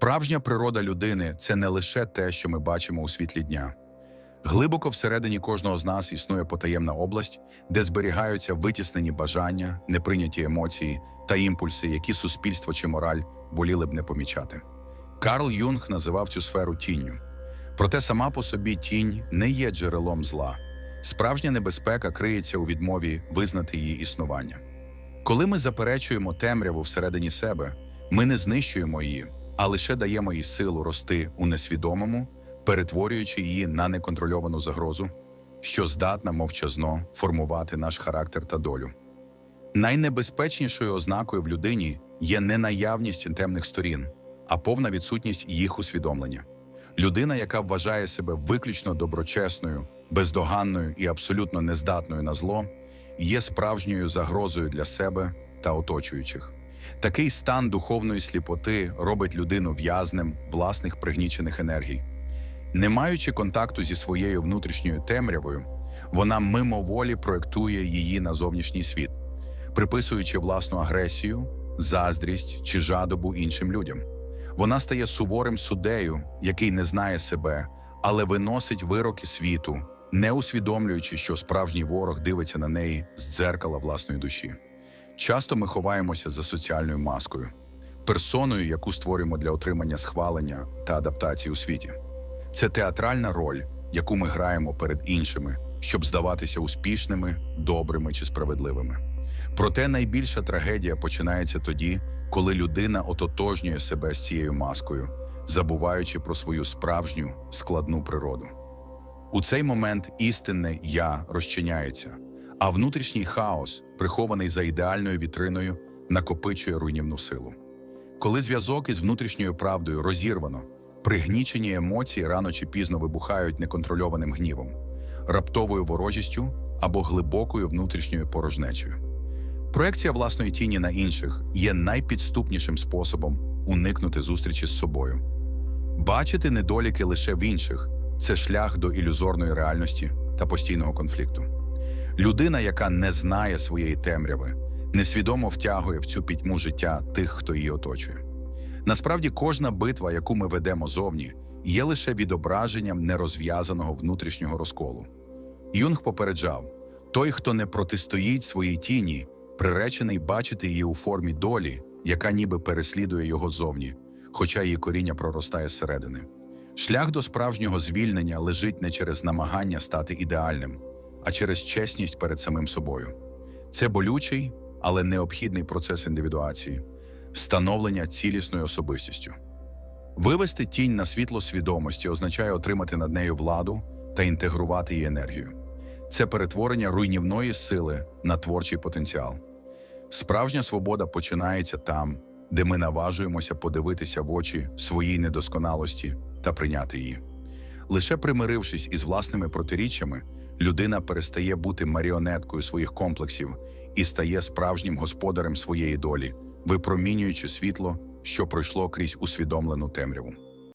Справжня природа людини це не лише те, що ми бачимо у світлі дня. Глибоко всередині кожного з нас існує потаємна область, де зберігаються витіснені бажання, неприйняті емоції та імпульси, які суспільство чи мораль воліли б не помічати. Карл Юнг називав цю сферу тінню. Проте сама по собі тінь не є джерелом зла. Справжня небезпека криється у відмові визнати її існування. Коли ми заперечуємо темряву всередині себе, ми не знищуємо її, а лише даємо їй силу рости у несвідомому, перетворюючи її на неконтрольовану загрозу, що здатна мовчазно формувати наш характер та долю. Найнебезпечнішою ознакою в людині є не наявність темних сторін, а повна відсутність їх усвідомлення. Людина, яка вважає себе виключно доброчесною, бездоганною і абсолютно нездатною на зло, є справжньою загрозою для себе та оточуючих. Такий стан духовної сліпоти робить людину в'язнем власних пригнічених енергій. Не маючи контакту зі своєю внутрішньою темрявою, вона мимоволі проєктує її на зовнішній світ, приписуючи власну агресію, заздрість чи жадобу іншим людям. Вона стає суворим суддею, який не знає себе, але виносить вироки світу, не усвідомлюючи, що справжній ворог дивиться на неї з дзеркала власної душі. Часто ми ховаємося за соціальною маскою, персоною, яку створюємо для отримання схвалення та адаптації у світі. Це театральна роль, яку ми граємо перед іншими, щоб здаватися успішними, добрими чи справедливими. Проте найбільша трагедія починається тоді, коли людина ототожнює себе з цією маскою, забуваючи про свою справжню складну природу. У цей момент істинне я розчиняється, а внутрішній хаос, прихований за ідеальною вітриною, накопичує руйнівну силу. Коли зв'язок із внутрішньою правдою розірвано, пригнічені емоції рано чи пізно вибухають неконтрольованим гнівом, раптовою ворожістю або глибокою внутрішньою порожнечею. Проекція власної тіні на інших є найпідступнішим способом уникнути зустрічі з собою. Бачити недоліки лише в інших це шлях до ілюзорної реальності та постійного конфлікту. Людина, яка не знає своєї темряви, несвідомо втягує в цю пітьму життя тих, хто її оточує. Насправді, кожна битва, яку ми ведемо зовні, є лише відображенням нерозв'язаного внутрішнього розколу. Юнг попереджав: той, хто не протистоїть своїй тіні, приречений бачити її у формі долі, яка ніби переслідує його зовні, хоча її коріння проростає зсередини. Шлях до справжнього звільнення лежить не через намагання стати ідеальним, а через чесність перед самим собою. Це болючий, але необхідний процес індивідуації, становлення цілісною особистістю. Вивести тінь на світло свідомості означає отримати над нею владу та інтегрувати її енергію. Це перетворення руйнівної сили на творчий потенціал. Справжня свобода починається там, де ми наважуємося подивитися в очі своїй недосконалості та прийняти її. Лише примирившись із власними протиріччями, людина перестає бути маріонеткою своїх комплексів і стає справжнім господарем своєї долі, випромінюючи світло, що пройшло крізь усвідомлену темряву.